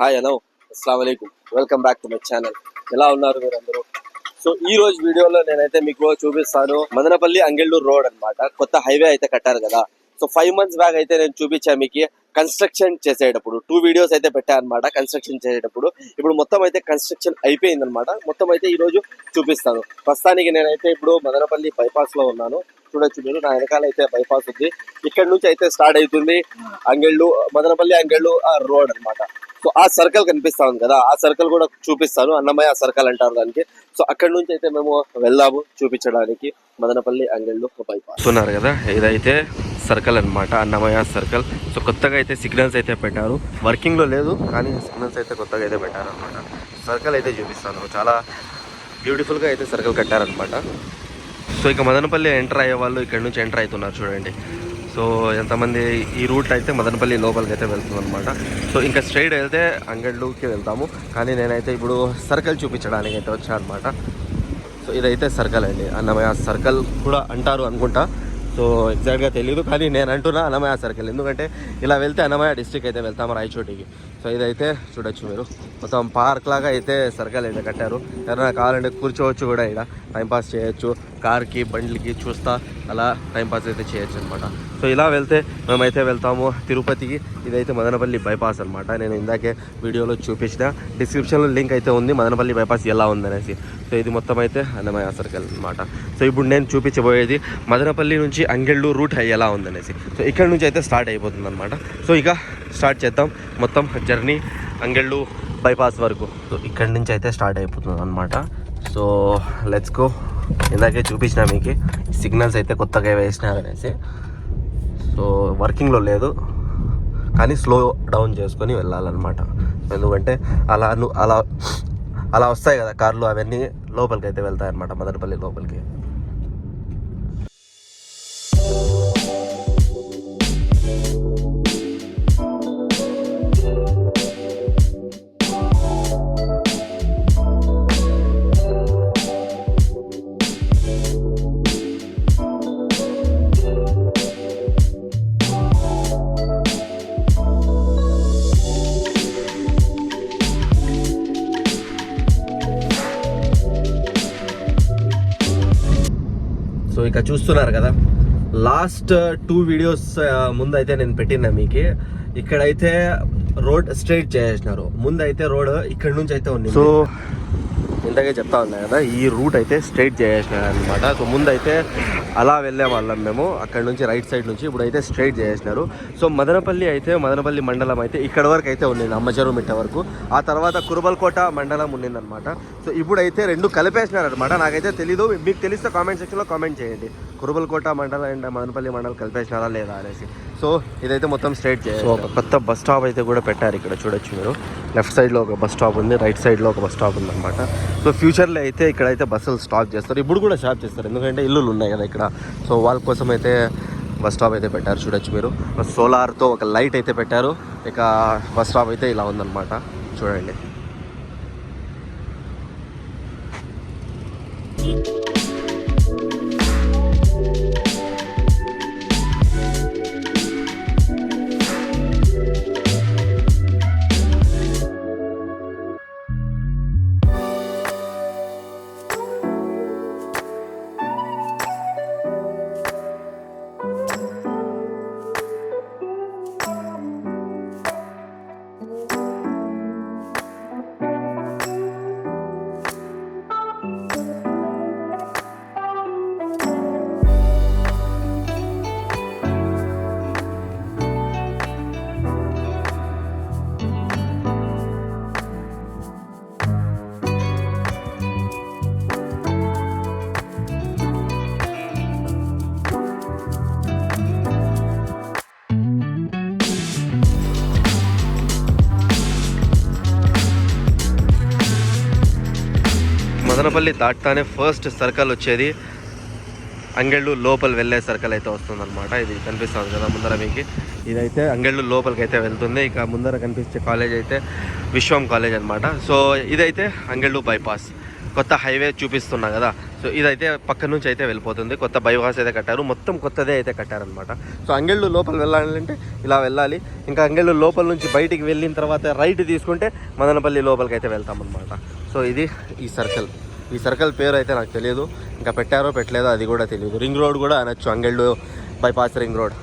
Hi hello అస్సలం అయికం welcome back to my channel ఎలా ఉన్నారు మీరందరూ? అందరూ సో ఈ రోజు వీడియోలో నేనైతే మీకు చూపిస్తాను మదనపల్లి అంగెళ్ళూరు రోడ్ అన్నమాట. కొత్త హైవే అయితే కట్టారు కదా. సో ఫైవ్ మంత్స్ బ్యాక్ అయితే నేను చూపించాను మీకు కన్స్ట్రక్షన్ చేసేటప్పుడు. టూ వీడియోస్ అయితే పెట్టాను అనమాట కన్స్ట్రక్షన్ చేసేటప్పుడు. ఇప్పుడు మొత్తం అయితే కన్స్ట్రక్షన్ అయిపోయింది అనమాట మొత్తం అయితే ఈ రోజు చూపిస్తాను. ప్రస్తుతానికి నేనైతే ఇప్పుడు మదనపల్లి బైపాస్లో ఉన్నాను. చూడొచ్చు మీరు నా వెనకాల అయితే బైపాస్ ఉంది. ఇక్కడ నుంచి అయితే స్టార్ట్ అవుతుంది అంగెళ్ళు మదనపల్లి అంగెళ్ళు ఆ రోడ్ అనమాట సో ఆ సర్కిల్ కనిపిస్తా ఉంది కదా ఆ సర్కిల్ కూడా చూపిస్తాను. అన్నమయ్య సర్కిల్ అంటారు దానికి. సో అక్కడ నుంచి అయితే మేము వెళ్దాము చూపించడానికి మదనపల్లి అంగళ్ళు బైపాస్. చూస్తున్నారు కదా ఇదైతే సర్కిల్ అన్నమాట అన్నమయ్య సర్కిల్. సో కొత్తగా అయితే సిగ్నల్స్ అయితే పెట్టారు. వర్కింగ్లో లేదు కానీ సిగ్నల్స్ అయితే కొత్తగా అయితే పెట్టారు అనమాట సర్కిల్ అయితే చూపిస్తాను. చాలా బ్యూటిఫుల్గా అయితే సర్కిల్ కట్టారనమాట సో ఇక మదనపల్లి ఎంటర్ అయ్యే వాళ్ళు ఇక్కడ నుంచి ఎంటర్ అవుతున్నారు చూడండి. సో ఎంతమంది ఈ రూట్ అయితే మదనపల్లి లోపలికి అయితే వెళ్తుంది అనమాట సో ఇంకా స్ట్రైట్ వెళ్తే అంగళ్ళుకి వెళ్తాము. కానీ నేనైతే ఇప్పుడు సర్కిల్ చూపించడానికి అయితే వచ్చాను అనమాట సో ఇదైతే సర్కిల్ అండి. అన్నమయ్య సర్కిల్ కూడా అంటారు అనుకుంటా. సో ఎగ్జాక్ట్గా తెలియదు కానీ నేను అంటున్నా అన్నమయ్య సర్కిల్. ఎందుకంటే ఇలా వెళ్తే అన్నమయ్య డిస్టిక్ అయితే వెళ్తాము రాయచోటికి. సో ఇదైతే చూడొచ్చు మీరు. మొత్తం పార్క్ లాగా అయితే సర్కిల్ అయితే కట్టారు. ఎవరైనా కావాలంటే కూర్చోవచ్చు కూడా ఇక్కడ. టైంపాస్ చేయొచ్చు. కార్కి బండ్లకి చూస్తా అలా టైంపాస్ అయితే చేయొచ్చు అనమాట సో ఇలా వెళ్తే మేమైతే వెళ్తాము తిరుపతికి. ఇదైతే మదనపల్లి బైపాస్ అనమాట నేను ఇందాకే వీడియోలో చూపించిన. డిస్క్రిప్షన్లో లింక్ అయితే ఉంది మదనపల్లి బైపాస్ ఎలా ఉందనేసి. సో ఇది మొత్తం అయితే అన్నమయ్య సర్కిల్ అనమాట సో ఇప్పుడు నేను చూపించబోయేది మదనపల్లి నుంచి అంగెళ్ళు రూట్ ఎలా ఉందనేసి. సో ఇక్కడ నుంచి అయితే స్టార్ట్ అయిపోతుంది అనమాట సో ఇక స్టార్ట్ చేద్దాం మొత్తం జర్నీ అంగెళ్ళు బైపాస్ వరకు. సో ఇక్కడ నుంచి అయితే స్టార్ట్ అయిపోతుంది అనమాట సో లెట్స్ గో ఇందాకే చూపించిన మీకు సిగ్నల్స్ అయితే కొత్తగా వేసినారు అనేసి. సో వర్కింగ్లో లేదు. కానీ స్లో డౌన్ చేసుకొని వెళ్ళాలన్నమాట. ఎందుకంటే అలా అలా అలా వస్తాయి కదా కార్లు అవన్నీ లోపలికి అయితే వెళ్తాయి అనమాట మదనపల్లి లోపలికి. ఇక చూస్తున్నారు కదా. లాస్ట్ టూ వీడియోస్ ముందు అయితే నేను పెట్టిన మీకు. ఇక్కడైతే రోడ్ స్ట్రైట్ చేసినారు ముందు అయితే రోడ్ ఇక్కడ నుంచి అయితే ఉంది సో ఇంతకే చెప్తా ఉన్నా కదా ఈ రూట్ అయితే స్ట్రైట్ చేసేసినారు అనమాట సో ముందు అయితే అలా వెళ్ళే వాళ్ళం మేము అక్కడ నుంచి రైట్ సైడ్ నుంచి ఇప్పుడు అయితే స్ట్రైట్ చేసేసినారు. సో మదనపల్లి అయితే మదనపల్లి మండలం అయితే ఇక్కడ వరకు అయితే ఉండింది అమ్మచెరువు మిట్ట వరకు. ఆ తర్వాత కురుబల్కోట మండలం ఉండిందనమాట సో ఇప్పుడైతే రెండు కలిపేసినారు అనమాట నాకైతే తెలీదు మీకు తెలిస్తే కామెంట్ సెక్షన్లో కామెంట్ చేయండి. కురుబల్కోట మండలం అండ్ మదనపల్లి మండలం కలిపేసినారా లేదా అనేసి. సో ఇదైతే మొత్తం స్ట్రైట్ సో ఒక కొత్త బస్ స్టాప్ అయితే కూడా పెట్టారు ఇక్కడ చూడొచ్చు మీరు. లెఫ్ట్ సైడ్లో ఒక బస్ స్టాప్ ఉంది రైట్ సైడ్లో ఒక బస్ స్టాప్ ఉంది అనమాట సో ఫ్యూచర్లో అయితే ఇక్కడైతే బస్సులు స్టాప్ చేస్తారు. ఇప్పుడు కూడా స్టాప్ చేస్తారు ఎందుకంటే ఇల్లులు ఉన్నాయి కదా ఇక్కడ. సో వాళ్ళ కోసం అయితే బస్ స్టాప్ అయితే పెట్టారు చూడొచ్చు మీరు. సోలార్తో ఒక లైట్ అయితే పెట్టారు. ఇక బస్ స్టాప్ అయితే ఇలా ఉందన్నమాట. చూడండి. మదనపల్లి దాటుతానే ఫస్ట్ సర్కిల్ వచ్చేది. అంగళ్ళు లోపల వెళ్ళే సర్కిల్ అయితే వస్తుందన్నమాట. ఇది కనిపిస్తుంది కదా ముందర మీకు. ఇదైతే అంగళ్ళు లోపలికి అయితే వెళ్తుంది. ఇక ముందర కనిపించే కాలేజ్ అయితే విశ్వం కాలేజ్ అనమాట సో ఇదైతే అంగళ్ళు బైపాస్ కొత్త హైవే చూపిస్తున్నా కదా. సో ఇదైతే పక్క నుంచి అయితే వెళ్ళిపోతుంది. కొత్త బైపాస్ అయితే కట్టారు. మొత్తం కొత్తదే అయితే కట్టారనమాట సో అంగళ్ళు లోపల వెళ్ళాలంటే ఇలా వెళ్ళాలి. ఇంకా అంగళ్ళు లోపల నుంచి బయటికి వెళ్ళిన తర్వాత రైట్ తీసుకుంటే మదనపల్లి లోపలికి అయితే వెళ్తాం అనమాట సో ఇది ఈ సర్కిల్ ఈ సర్కిల్ పేరు అయితే నాకు తెలియదు ఇంకా పెట్టారో పెట్టలేదో అది కూడా తెలియదు రింగ్ రోడ్ కూడా అనొచ్చు. అంగళ్ళు బైపాస్ రింగ్ రోడ్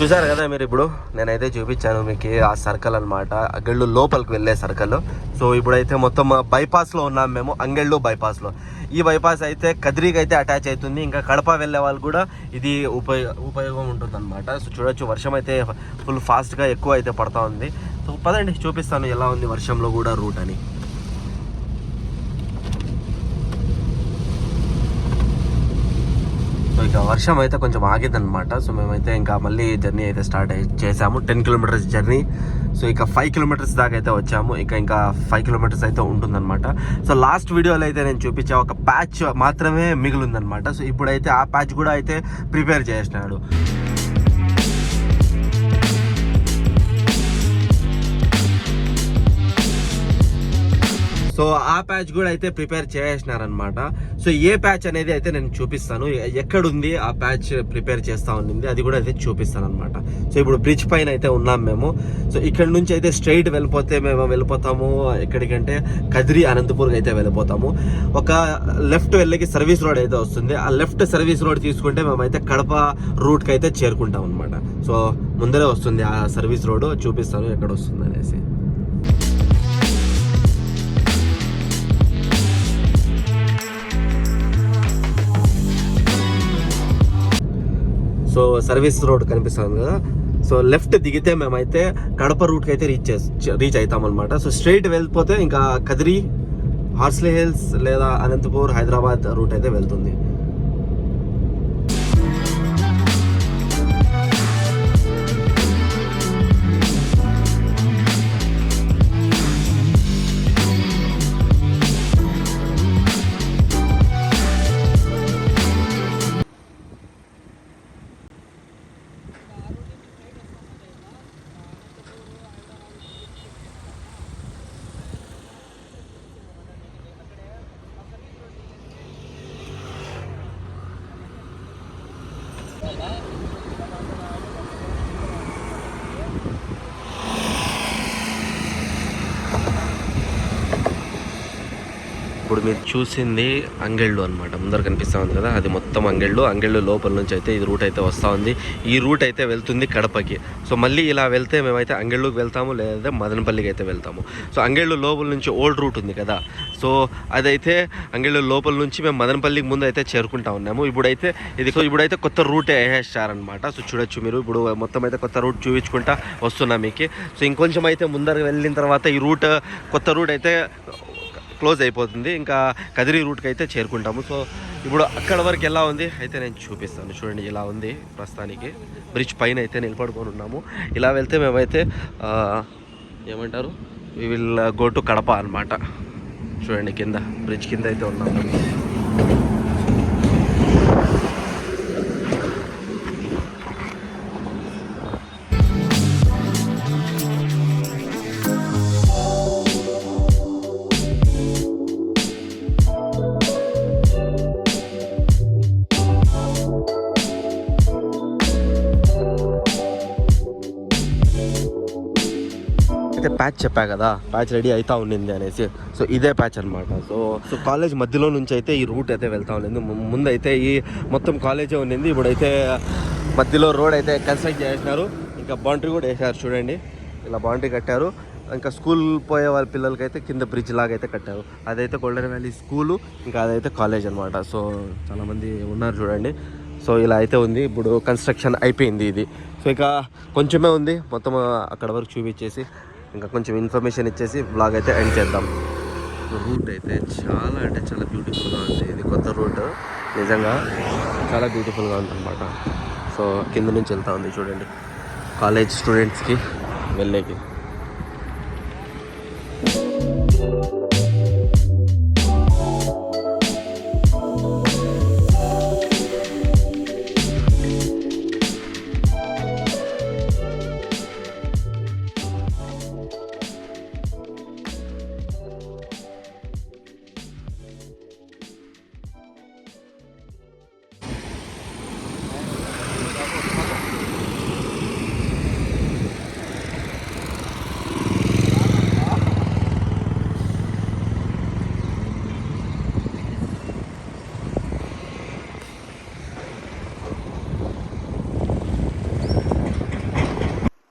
చూసారు కదా మీరు ఇప్పుడు? నేనైతే చూపించాను మీకు ఆ సర్కిల్ అనమాట అంగళ్ళు లోపలికి వెళ్ళే సర్కిల్. సో ఇప్పుడైతే మొత్తం బైపాస్లో ఉన్నాం మేము. అంగళ్ళు బైపాస్లో ఈ బైపాస్ అయితే కదిరికి అయితే అటాచ్ అవుతుంది. ఇంకా కడప వెళ్ళే వాళ్ళు కూడా ఇది ఉపయోగ ఉపయోగం ఉంటుంది అనమాట సో చూడొచ్చు వర్షం అయితే ఫుల్ ఫాస్ట్గా ఎక్కువ అయితే పడతా ఉంది. సో పదండి చూపిస్తాను ఎలా ఉంది వర్షంలో కూడా రూట్ అని. సో ఇక వర్షం అయితే కొంచెం ఆగిద్దనమాట సో మేమైతే ఇంకా మళ్ళీ జర్నీ అయితే స్టార్ట్ చేసాము. Ten kilometres journey. సో ఇక ఫైవ్ కిలోమీటర్స్ దాకా అయితే వచ్చాము. ఇక ఇంకా ఫైవ్ కిలోమీటర్స్ అయితే ఉంటుందన్నమాట. సో లాస్ట్ వీడియోలో అయితే నేను చూపించా ఒక ప్యాచ్ మాత్రమే మిగిలిందనమాట సో ఇప్పుడైతే ఆ ప్యాచ్ కూడా అయితే ప్రిపేర్ చేసినాడు సో ఆ ప్యాచ్ కూడా అయితే ప్రిపేర్ చేసినారనమాట సో ఏ ప్యాచ్ అనేది అయితే నేను చూపిస్తాను. ఎక్కడుంది ఆ ప్యాచ్ ప్రిపేర్ చేస్తూ ఉండింది అది కూడా అయితే చూపిస్తాను అనమాట సో ఇప్పుడు బ్రిడ్జ్ పైన అయితే ఉన్నాం మేము. సో ఇక్కడ నుంచి అయితే స్ట్రైట్ వెళ్ళిపోతే మేము వెళ్ళిపోతాము. ఎక్కడికంటే కదిరి అనంతపూర్కి అయితే వెళ్ళిపోతాము. ఒక లెఫ్ట్ వెళ్ళకి సర్వీస్ రోడ్ అయితే వస్తుంది. ఆ లెఫ్ట్ సర్వీస్ రోడ్ తీసుకుంటే మేమైతే కడప రూట్కి అయితే చేరుకుంటాం అనమాట సో ముందరే వస్తుంది ఆ సర్వీస్ రోడ్ చూపిస్తాను ఎక్కడ వస్తుంది అనేసి సో సర్వీస్ రోడ్ కనిపిస్తుంది కదా. సో లెఫ్ట్ దిగితే మేమైతే కడప రూట్కి అయితే రీచ్ రీచ్ అవుతాం అనమాట సో స్ట్రైట్ వెళ్ళిపోతే ఇంకా కదిరి హార్స్లీ హిల్స్ లేదా అనంతపూర్ హైదరాబాద్ రూట్ అయితే వెళ్తుంది. ఇప్పుడు మీరు చూసింది అంగెళ్ళు అనమాట ముందర కనిపిస్తూ ఉంది కదా అది మొత్తం అంగెళ్ళు. అంగెళ్ళు లోపల నుంచి అయితే ఈ రూట్ అయితే వస్తూ ఉంది. ఈ రూట్ అయితే వెళ్తుంది కడపకి. సో మళ్ళీ ఇలా వెళ్తే మేమైతే అంగెళ్ళుకి వెళ్తాము లేదా మదనపల్లికి అయితే వెళ్తాము. సో అంగెళ్ళు లోపల నుంచి ఓల్డ్ రూట్ ఉంది కదా. సో అదైతే అంగెళ్ళు లోపల నుంచి మేము మదనపల్లికి ముందు అయితే చేరుకుంటా ఉన్నాము. ఇప్పుడైతే ఇది సో ఇప్పుడైతే కొత్త రూటే వేసేస్తారనమాట సో చూడొచ్చు మీరు ఇప్పుడు మొత్తం అయితే కొత్త రూట్ చూపించుకుంటా వస్తున్నాం మీకు. సో ఇంకొంచెం అయితే ముందర వెళ్ళిన తర్వాత ఈ రూట్ కొత్త రూట్ అయితే క్లోజ్ అయిపోతుంది. ఇంకా కదిరి రూట్కి అయితే చేరుకుంటాము. సో ఇప్పుడు అక్కడ వరకు ఎలా ఉంది? అయితే నేను చూపిస్తాను. చూడండి ఇలా ఉంది ప్రస్తుతానికి. బ్రిడ్జ్ పైన అయితే నిలబడుకొని ఉన్నాము. ఇలా వెళ్తే మేమైతే ఏమంటారు? We will go to Kadapa అనమాట చూడండి కింద బ్రిడ్జ్ కింద అయితే ఉన్నాము. ప్యాచ్ చెప్పా కదా ప్యాచ్ రెడీ అవుతా ఉండింది అనేసి. సో ఇదే ప్యాచ్ అనమాట సో సో కాలేజ్ మధ్యలో నుంచి అయితే ఈ రూట్ అయితే వెళ్తా ఉండింది. ముందైతే ముందు అయితే ఈ మొత్తం కాలేజే ఉండింది. ఇప్పుడైతే మధ్యలో రోడ్ అయితే కన్స్ట్రక్ట్ చేసినారు ఇంకా బౌండరీ కూడా వేసారు చూడండి. ఇలా బౌండరీ కట్టారు. ఇంకా స్కూల్ పోయే వాళ్ళ పిల్లలకైతే కింద బ్రిడ్జ్ లాగా అయితే కట్టారు. అదైతే గోల్డెన్ వ్యాలీ స్కూలు ఇంకా అదైతే కాలేజ్ అనమాట సో చాలామంది ఉన్నారు చూడండి. సో ఇలా అయితే ఉంది. ఇప్పుడు కన్స్ట్రక్షన్ అయిపోయింది ఇది. సో ఇక కొంచెమే ఉంది. మొత్తం అక్కడ వరకు చూపించేసి. ఇంకా కొంచెం ఇన్ఫర్మేషన్ ఇచ్చేసి బ్లాగ్ అయితే ఎండ్ చేద్దాం. రూట్ అయితే చాలా అంటే చాలా బ్యూటిఫుల్గా ఉంది. ఇది కొత్త రూట్ నిజంగా చాలా బ్యూటిఫుల్గా ఉంది అనమాట సో కింద నుంచి వెళ్తా ఉంది చూడండి. కాలేజ్ స్టూడెంట్స్కి వెళ్ళేకి.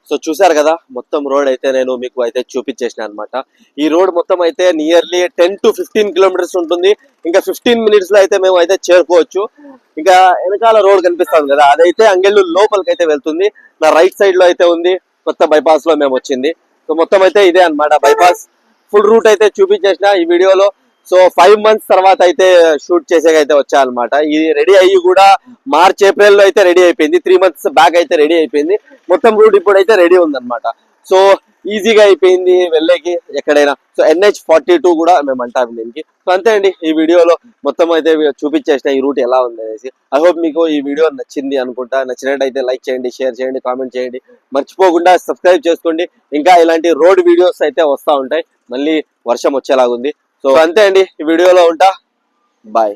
సో చూసారు కదా మొత్తం రోడ్ అయితే నేను మీకు అయితే చూపించేసిన అనమాట ఈ రోడ్ మొత్తం అయితే nearly ten to fifteen kilometres ఉంటుంది. ఇంకా ఫిఫ్టీన్ మినిట్స్లో అయితే మేము అయితే చేరుకోవచ్చు. ఇంకా వెనకాల రోడ్ కనిపిస్తుంది కదా అదైతే అంగెళ్ళు లోపలికి అయితే వెళ్తుంది. నా రైట్ సైడ్లో అయితే ఉంది కొత్త బైపాస్లో మేము వచ్చింది. సో మొత్తం అయితే ఇదే అన్నమాట బైపాస్ ఫుల్ రూట్ అయితే చూపించేసిన ఈ వీడియోలో సో ఫైవ్ మంత్స్ తర్వాత అయితే షూట్ చేసేకైతే వచ్చాయన్నమాట ఇది రెడీ అయ్యి కూడా మార్చ్ ఏప్రిల్లో అయితే రెడీ అయిపోయింది. త్రీ మంత్స్ బ్యాక్ అయితే రెడీ అయిపోయింది. మొత్తం రూట్ ఇప్పుడు అయితే రెడీ ఉందన్నమాట. సో ఈజీగా అయిపోయింది వెళ్ళేకి ఎక్కడైనా. సో ఎన్హెచ్ ఫార్టీ టూ కూడా మేము అంటాము దీనికి. సో అంతే అండి ఈ వీడియోలో మొత్తం అయితే చూపించేసిన ఈ రూట్ ఎలా ఉంది అనేసి. ఐ హోప్ మీకు ఈ వీడియో నచ్చింది అనుకుంటా. నచ్చినట్టయితే లైక్ చేయండి షేర్ చేయండి కామెంట్ చేయండి. మర్చిపోకుండా సబ్స్క్రైబ్ చేసుకోండి. ఇంకా ఇలాంటి రోడ్ వీడియోస్ అయితే వస్తూ ఉంటాయి. మళ్ళీ వర్షం వచ్చేలాగుంది. సో అంతే అండి. ఈ వీడియోలో ఉంటా. బాయ్